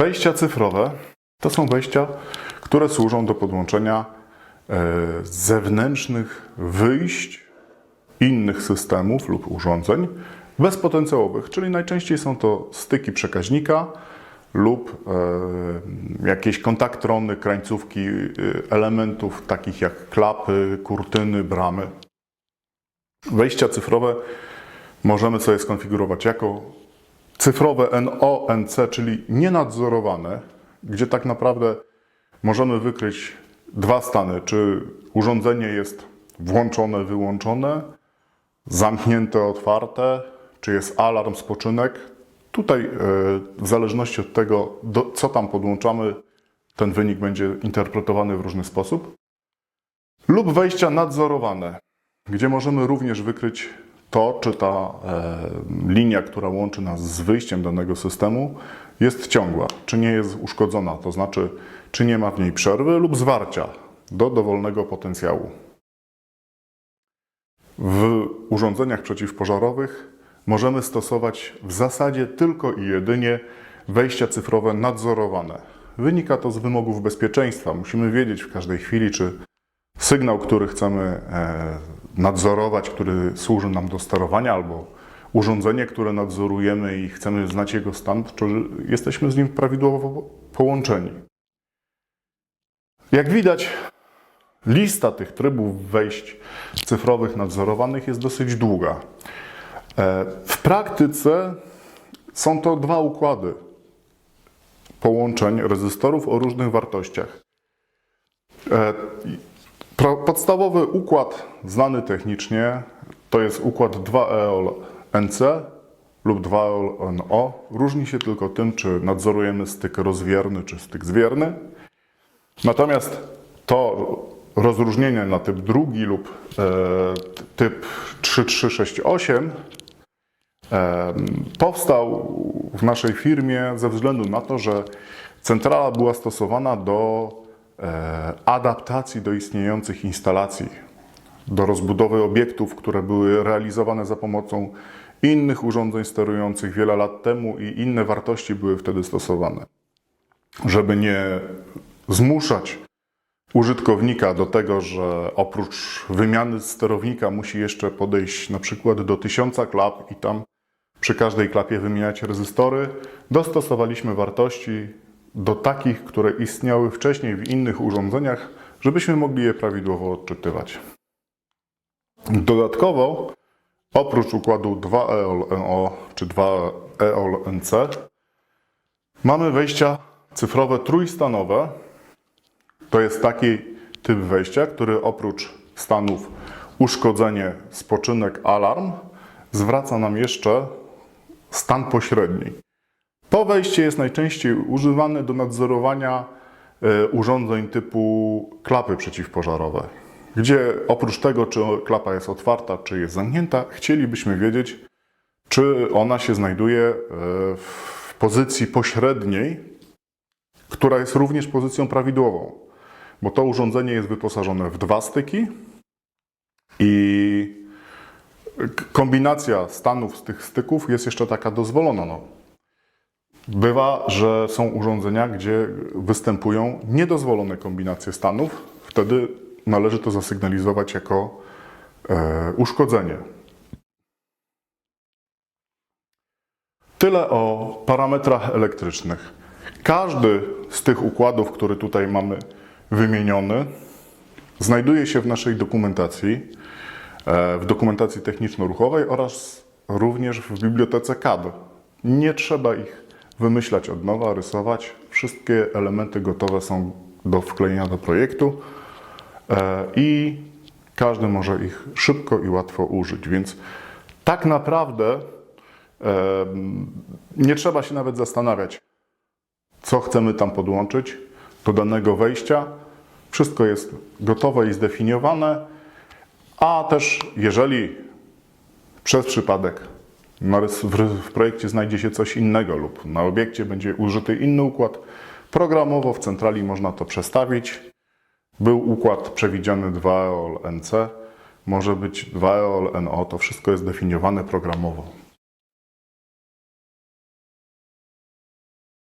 Wejścia cyfrowe to są wejścia, które służą do podłączenia e, zewnętrznych wyjść innych systemów lub urządzeń bezpotencjałowych, czyli najczęściej są to styki przekaźnika lub e, jakieś kontaktrony, krańcówki e, elementów takich jak klapy, kurtyny, bramy. Wejścia cyfrowe możemy sobie skonfigurować jako cyfrowe NO, NC, czyli nienadzorowane, gdzie tak naprawdę możemy wykryć dwa stany, czy urządzenie jest włączone, wyłączone, zamknięte, otwarte, czy jest alarm, spoczynek. Tutaj e, w zależności od tego, co tam podłączamy, ten wynik będzie interpretowany w różny sposób. Lub wejścia nadzorowane, gdzie możemy również wykryć to, czy ta e, linia, która łączy nas z wyjściem danego systemu, jest ciągła, czy nie jest uszkodzona, to znaczy, czy nie ma w niej przerwy lub zwarcia do dowolnego potencjału. W urządzeniach przeciwpożarowych możemy stosować w zasadzie tylko i jedynie wejścia cyfrowe nadzorowane. Wynika to z wymogów bezpieczeństwa. Musimy wiedzieć w każdej chwili, czy sygnał, który chcemy e, nadzorować, który służy nam do sterowania, albo urządzenie, które nadzorujemy i chcemy znać jego stan, czy jesteśmy z nim prawidłowo połączeni. Jak widać, lista tych trybów wejść cyfrowych nadzorowanych jest dosyć długa. E, W praktyce są to dwa układy połączeń rezystorów o różnych wartościach. Podstawowy układ znany technicznie to jest układ 2EOL NC lub 2EOL NO. Różni się tylko tym, czy nadzorujemy styk rozwierny czy styk zwierny. Natomiast to rozróżnienie na typ drugi lub e, typ 3368 e, powstał w naszej firmie ze względu na to, że centrala była stosowana do adaptacji do istniejących instalacji, do rozbudowy obiektów, które były realizowane za pomocą innych urządzeń sterujących wiele lat temu i inne wartości były wtedy stosowane. Żeby nie zmuszać użytkownika do tego, że oprócz wymiany sterownika musi jeszcze podejść na przykład do tysiąca klap i tam przy każdej klapie wymieniać rezystory, dostosowaliśmy wartości do takich, które istniały wcześniej w innych urządzeniach, żebyśmy mogli je prawidłowo odczytywać. Dodatkowo, oprócz układu 2EOL-NO czy 2EOL-NC, mamy wejścia cyfrowe trójstanowe, to jest taki typ wejścia, który oprócz stanów uszkodzenie, spoczynek, alarm, zwraca nam jeszcze stan pośredni. To wejście jest najczęściej używane do nadzorowania e, urządzeń typu klapy przeciwpożarowe, gdzie oprócz tego, czy klapa jest otwarta, czy jest zamknięta, chcielibyśmy wiedzieć, czy ona się znajduje e, w pozycji pośredniej, która jest również pozycją prawidłową bo to urządzenie jest wyposażone w dwa styki i kombinacja stanów z tych styków jest jeszcze taka dozwolona. No. Bywa, że są urządzenia, gdzie występują niedozwolone kombinacje stanów, wtedy należy to zasygnalizować jako e, uszkodzenie. Tyle o parametrach elektrycznych. Każdy z tych układów, który tutaj mamy wymieniony, znajduje się w naszej dokumentacji, e, w dokumentacji techniczno-ruchowej oraz również w bibliotece CAD. Nie trzeba ich wymyślać od nowa, rysować. Wszystkie elementy gotowe są do wklejenia do projektu e, i każdy może ich szybko i łatwo użyć. Więc tak naprawdę e, nie trzeba się nawet zastanawiać, co chcemy tam podłączyć do danego wejścia. Wszystko jest gotowe i zdefiniowane, a też jeżeli przez przypadek w, w projekcie znajdzie się coś innego lub na obiekcie będzie użyty inny układ, programowo w centrali można to przestawić. Był układ przewidziany 2EOL NC, może być 2EOL NO, to wszystko jest definiowane programowo.